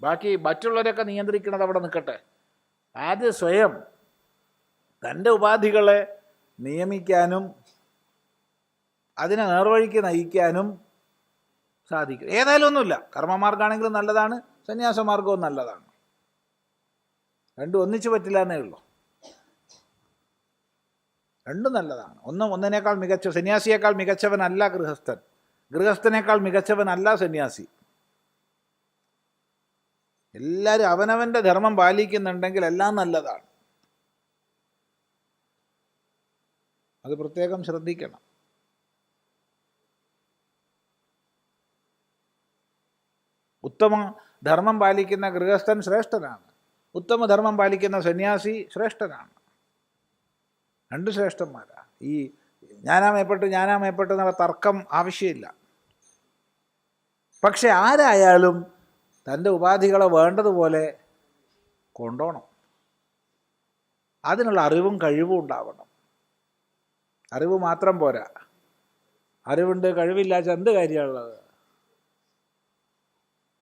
ബാക്കി മറ്റുള്ളവരൊക്കെ നിയന്ത്രിക്കുന്നത് അവിടെ നിൽക്കട്ടെ. ആദ്യം സ്വയം തന്റെ ഉപാധികളെ നിയമിക്കാനും അതിനെ നേർവഴിക്ക് നയിക്കാനും സാധിക്കും. ഏതായാലും ഒന്നുമില്ല. കർമ്മമാർഗമാണെങ്കിലും നല്ലതാണ് സന്യാസമാർഗവും നല്ലതാണ്. രണ്ടും ഒന്നിച്ചു പറ്റില്ല എന്നേ ഉള്ളൂ. രണ്ടും നല്ലതാണ്. ഒന്നും ഒന്നിനേക്കാൾ മികച്ച സന്യാസിയേക്കാൾ മികച്ചവനല്ല ഗൃഹസ്ഥൻ. ഗൃഹസ്ഥനേക്കാൾ മികച്ചവനല്ല സന്യാസി. എല്ലാവരും അവനവന്റെ ധർമ്മം പാലിക്കുന്നുണ്ടെങ്കിൽ എല്ലാം നല്ലതാണ്. അത് പ്രത്യേകം ശ്രദ്ധിക്കണം. ഉത്തമ ധർമ്മം പാലിക്കുന്ന ഗൃഹസ്ഥൻ ശ്രേഷ്ഠനാണ്. ഉത്തമ ധർമ്മം പാലിക്കുന്ന സന്യാസി ശ്രേഷ്ഠനാണ്. രണ്ട് ശ്രേഷ്ഠന്മാരാ. ഈ ഞാനാമേപ്പെട്ട് ഞാനാമേപ്പെട്ട് എന്നുള്ള തർക്കം ആവശ്യമില്ല. പക്ഷെ ആരായാലും തന്റെ ഉപാധികളെ വേണ്ടതുപോലെ കൊണ്ടോണം. അതിനുള്ള അറിവും കഴിവും ഉണ്ടാവണം. അറിവ് മാത്രം പോരാ. അറിവുണ്ട് കഴിവില്ലാച്ച എന്ത് കാര്യമുള്ളത്